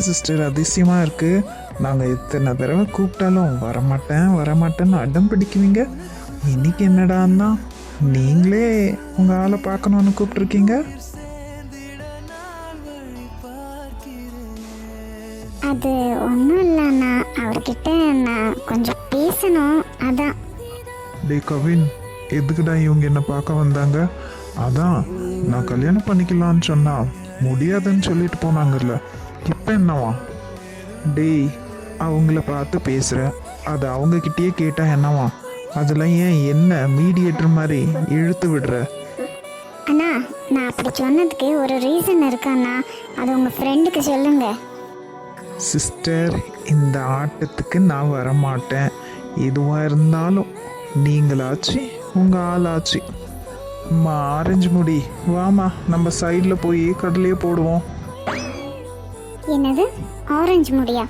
Sister அதிசயமாக இருக்குது நாங்கள் எத்தனை தடவை கூப்பிட்டாலும் வரமாட்டேன் வரமாட்டேன்னு அடம் பிடிக்குவீங்க? இன்னைக்கு என்னடான்னா நீங்களே உங்கள் ஆளை பார்க்கணுன்னு கூப்பிட்ருக்கீங்க அது ஒன்றும் இல்லைண்ணா அவர்கிட்ட நான் கொஞ்சம் பேசணும் அதான். டே கவின் எதுக்குடா இவங்க என்ன பார்க்க வந்தாங்க? அதான் நான் கல்யாணம் பண்ணிக்கலான்னு சொன்னா முடியாதுன்னு சொல்லிட்டு போனாங்கல்ல. இப்போ என்னவா? டேய் அவங்கள பார்த்து பேசுகிற அது அவங்கக்கிட்டயே கேட்டால் என்னவா? அதில் ஏன் என்ன மீடியேட்டர் மாதிரி இழுத்து விடுற? அண்ணா நான் அப்படி சொன்னதுக்கு ஒரு ரீசன் இருக்காண்ணா அது உங்கள் ஃப்ரெண்டுக்கு சொல்லுங்க. சிஸ்டர் இந்த ஆட்டத்துக்கு நான் வரமாட்டேன். எதுவாக இருந்தாலும் நீங்களாச்சு உங்கள் ஆளாச்சு. அம்மா ஆரஞ்சு முடி. வாமா நம்ம சைடில் போய் கடலையே போடுவோம். என்னது? ஆரஞ்சு முடியா?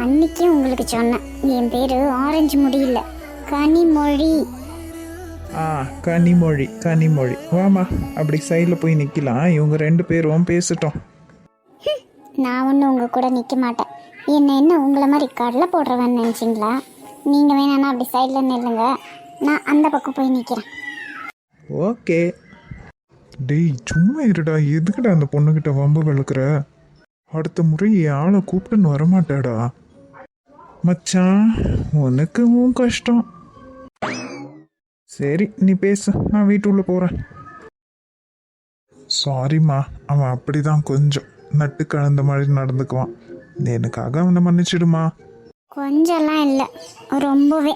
அன்னைக்கே உங்களுக்கு சொன்னேன். என் பேர் ஆரஞ்சு முடி இல்லை. கனிமொழி. ஆ கனிமொழி கனிமொழி. வாமா அப்படி சைடில் போய் நிற்கலாம் இவங்க ரெண்டு பேரும் பேசட்டும். நான் ஒன்றும் உங்கள் கூட நிற்க மாட்டேன். என்ன என்ன உங்களை மாதிரி கடலை போடுறவன்னு நினச்சிங்களா? நீங்கள் வேணான்னா அப்படி சைடில் நில்லுங்க. நான் அந்த பக்கம் போய் நிற்கிறேன் ஓகே. டேய் சும்மா இருடா. எதுக்குடா அந்த பொண்ணுகிட்ட வம்பு விளக்குற அடுத்த முறை என் ஆளை கூப்பிட்டுன்னு வரமாட்டாடா. மச்சான் உனக்கு உன் கஷ்டம். சரி நீ பேசு. நான் வீட்டுள்ள போகிறேன் சாரிம்மா அவன் அப்படிதான் கொஞ்சம் நட்டு கலந்த மாதிரி நடந்துக்குவான். எனக்காக அவனை மன்னிச்சிடுமா? கொஞ்சம்லாம் இல்லை. ரொம்பவே.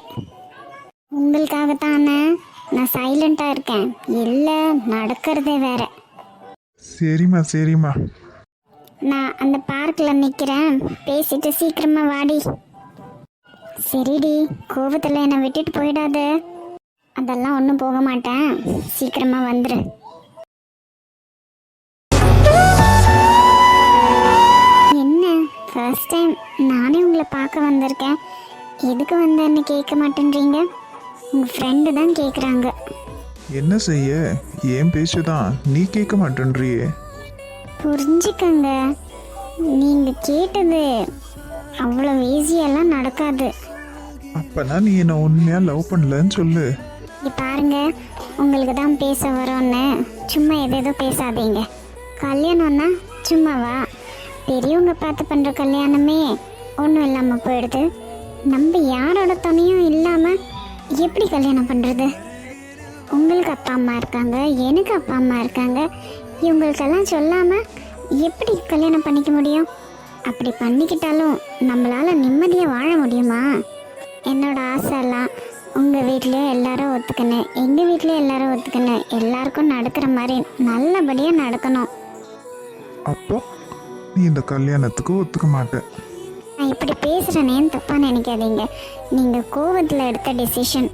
உங்களுக்காகத்தானே நான் சைலண்ட்டாக இருக்கேன். இல்லை நடக்கிறதே வேற. சரிம்மா சரிம்மா. நான் அந்த பார்க்கில் நிற்கிறேன் பேசிட்டு சீக்கிரமா வாடி. சரிடி கோபத்தில் என்னை விட்டுட்டு போயிடாத. அதெல்லாம் ஒன்றும் போக மாட்டேன். சீக்கிரமா வந்துடு என்ன? ஃபர்ஸ்ட் டைம் நானே உங்களை பார்க்க வந்திருக்கேன். எதுக்கு வந்தேன்னு கேட்க மாட்டேன்றீங்க? உங்கள் ஃப்ரெண்டு தான் கேட்குறாங்க என்ன செய்ய? ஏன் பேச்சுதான்? நீ கேட்க மாட்டேன்றியே. புரிஞ்சுக்கங்க. நீங்கள் கேட்டது அவ்வளோ ஈஸியெல்லாம் நடக்காது. அப்பனா நீ என்ன உண்மையா லவ் பண்ணலன்னு சொல்லு. இங்க பாருங்க உங்களுக்கு தான் பேச வரோன்னு. சும்மா எதேதோ பேசாதீங்க. கல்யாணம்னா சும்மாவா? பெரியவங்க பார்த்து பண்ணுற கல்யாணமே ஒன்றும் இல்லாமல் போயிடுது. நம்ம யாரோட துணையும் இல்லாமல் எப்படி கல்யாணம் பண்ணுறது உங்களுக்கு அப்பா அம்மா இருக்காங்க எனக்கு அப்பா அம்மா இருக்காங்க. இவங்களுக்கெல்லாம் சொல்லாமல் எப்படி கல்யாணம் பண்ணிக்க முடியும்? அப்படி பண்ணிக்கிட்டாலும் நம்மளால் நிம்மதியாக வாழ முடியுமா? என்னோட ஆசை எல்லாம் உங்கள் வீட்லேயும் எல்லாரும் ஒத்துக்கணும். எங்கள் வீட்லேயும் எல்லாரும் ஒத்துக்கணும். எல்லாருக்கும் நடக்கிற மாதிரி நல்லபடியாக நடக்கணும். அப்போ நீ இந்த கல்யாணத்துக்கு ஒத்துக்க மாட்ட. நான் இப்படி பேசுகிறேனேன்னு தப்பாக நினைக்காதீங்க. நீங்கள் கோவத்தில் எடுத்த டெசிஷன்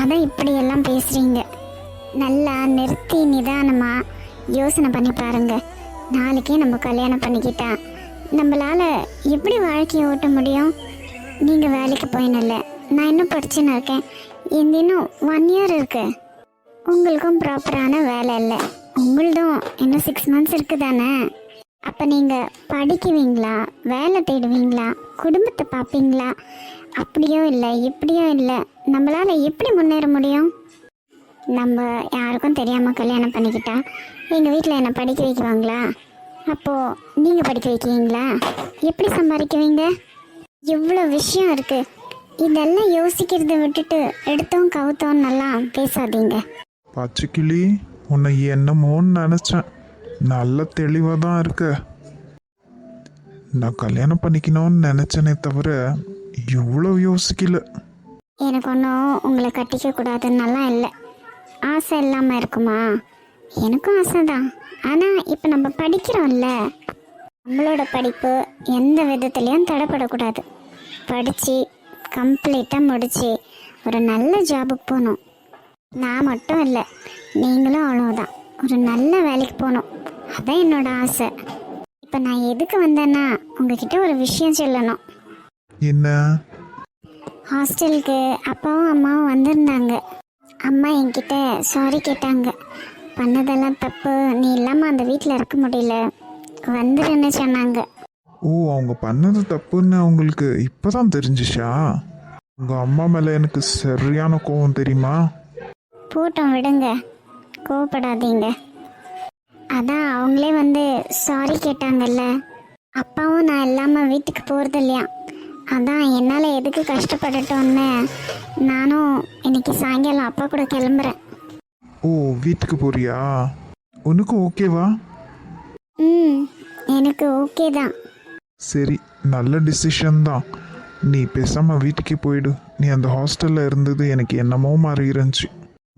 அதான் இப்படியெல்லாம் பேசுகிறீங்க நல்லா நிறுத்தி நிதானமாக யோசனை பண்ணி பாருங்க. நாளைக்கே நம்ம கல்யாணம் பண்ணிக்கிட்டா நம்மளால் எப்படி வாழ்க்கையை ஓட்ட முடியும்? நீங்கள் வேலைக்கு போயினல்ல. நான் இன்னும் படிச்சுன்னு இருக்கேன். இந்த இன்னும் ஒன் இயர் இருக்கு. உங்களுக்கும் ப்ராப்பரான வேலை இல்லை. உங்களதும் இன்னும் சிக்ஸ் மந்த்ஸ் இருக்குதானே? அப்போ நீங்கள் படிக்குவீங்களா? வேலை தேடுவீங்களா? குடும்பத்தை பார்ப்பீங்களா? அப்படியோ இல்லை இப்படியோ இல்லை. நம்மளால் எப்படி முன்னேற முடியும்? நம்ம யாருக்கும் தெரியாமல் கல்யாணம் பண்ணிக்கிட்டா எங்கள் வீட்டில் என்னை படிக்க வைக்குவாங்களா? அப்போது நீங்கள் படிக்க வைக்குவீங்களா எப்படி சம்பாதிக்குவீங்க? இவ்வளோ விஷயம் இருக்குது இதெல்லாம் யோசிக்கிறத விட்டுட்டு எடுத்தோம் கவுத்தோம் நல்லா பேசாதீங்க. பச்சைக்கிளி உன்னை என்னமோன்னு நினச்சேன். நல்ல தெளிவாக தான் இருக்க. நான் கல்யாணம் பண்ணிக்கணும்னு நினச்சேனே தவிர இவ்வளோ யோசிக்கல. எனக்கு ஒன்றும் உங்களை கட்டிக்க கூடாதுன்னெல்லாம் இல்லை. ஆசை இல்லாமல் இருக்குமா? எனக்கும் ஆசை தான் ஆனால் இப்போ நம்ம படிக்கிறோம்ல. நம்மளோட படிப்பு எந்த விதத்துலேயும் தடைப்படக்கூடாது. படித்து கம்ப்ளீட்டாக முடித்து ஒரு நல்ல ஜாபுக்கு போகணும். நான் மட்டும் இல்லை நீங்களும் அவ்வளோதான் ஒரு நல்ல வேலைக்கு போகணும். அதான் என்னோட ஆசை. இப்போ நான் எதுக்கு வந்தேன்னா உங்ககிட்ட ஒரு விஷயம் சொல்லணும். என்ன? ஹாஸ்டலுக்கு அப்பாவும் அம்மாவும் வந்திருந்தாங்க. அம்மா என்கிட்ட சாரி கேட்டாங்க. பண்ணதெல்லாம் தப்பு. நீ இல்லாமல் அந்த வீட்டில் இருக்க முடியல. வந்துடுன்னு சொன்னாங்க. ஓ அவங்க பண்ணது தப்புன்னு அவங்களுக்கு இப்பதான் தெரிஞ்சிச்சா? உங்க அம்மா மேல எனக்கு சரியான கோவம் தெரியுமா? போட்டோம் விடுங்க. கோவப்படாதீங்க. அதான் அவங்களே வந்து சாரி கேட்டாங்கல்ல. அப்பாவும் நான் இல்லாமல் வீட்டுக்கு போகிறது இல்லையா அதான் என்னால் எதுக்கு கஷ்டப்படட்டோன்னு நானும் இன்னைக்கு சாயங்காலம் அப்பா கூட கிளம்புறேன். ஓ வீட்டுக்கு போறியா? உனக்கு ஓகேவா? ம் எனக்கு ஓகே தான். சரி நல்ல டிசிஷன் தான். நீ பேசாம வீட்டுக்கே போயிடு. நீ அந்த ஹாஸ்டல்ல இருந்தது எனக்கு என்னமோ மாதிரி இருந்துச்சு.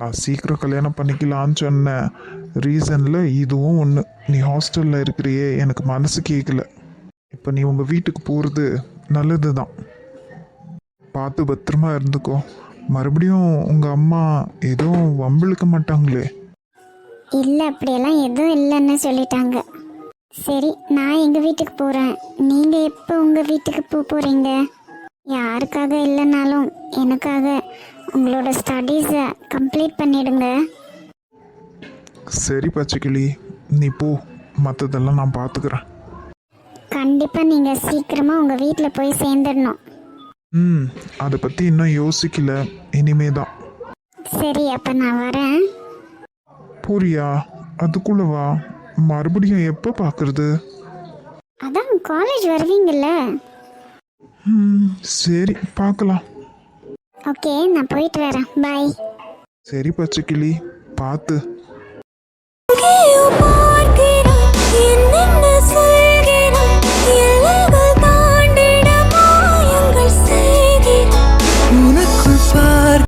நான் சீக்கிரம் கல்யாணம் பண்ணிக்கலான்னு சொன்ன ரீசன்ல இதுவும் ஒன்று நீ ஹாஸ்டல்ல இருக்கிறியே எனக்கு மனசு கேட்கல இப்போ நீ உங்க வீட்டுக்கு போறது நல்லது தான் பார்த்து பத்திரமா இருந்துக்கோ. மறுபடியும் உங்க அம்மா எதுவும் வம்பிழுக்க மாட்டாங்களே? இல்லை அப்படியெல்லாம் எதுவும் இல்லைன்னு சொல்லிட்டாங்க. சரி நான் எங்கள் வீட்டுக்கு போகிறேன் நீங்கள் எப்போ உங்கள் வீட்டுக்கு போக போகிறீங்க யாருக்காக இல்லைனாலும் எனக்காக உங்களோட ஸ்டடீஸை கம்ப்ளீட் பண்ணிடுங்க. சரி பச்சைக்கிளி. நீ போ. மற்றதெல்லாம் நான் பார்த்துக்கிறேன் கண்டிப்பாக நீங்கள் சீக்கிரமாக உங்கள் வீட்டில் போய் சேர்ந்துடணும். ம் அதை பற்றி இன்னும் யோசிக்கல. இனிமே தான் சரி அப்போ நான் வரேன். பூரியா அதுக்குள்ள வா. மறுபடியும் எப்போ பார்க்கறது அதான் காலேஜ் வருவீங்கல்ல. ம் சரி பார்க்கலாம் ஓகே நான் போயிட்டு வரேன். பாய் சரி பச்சைக்கிளி பார்த்து பார்க்கிறேன்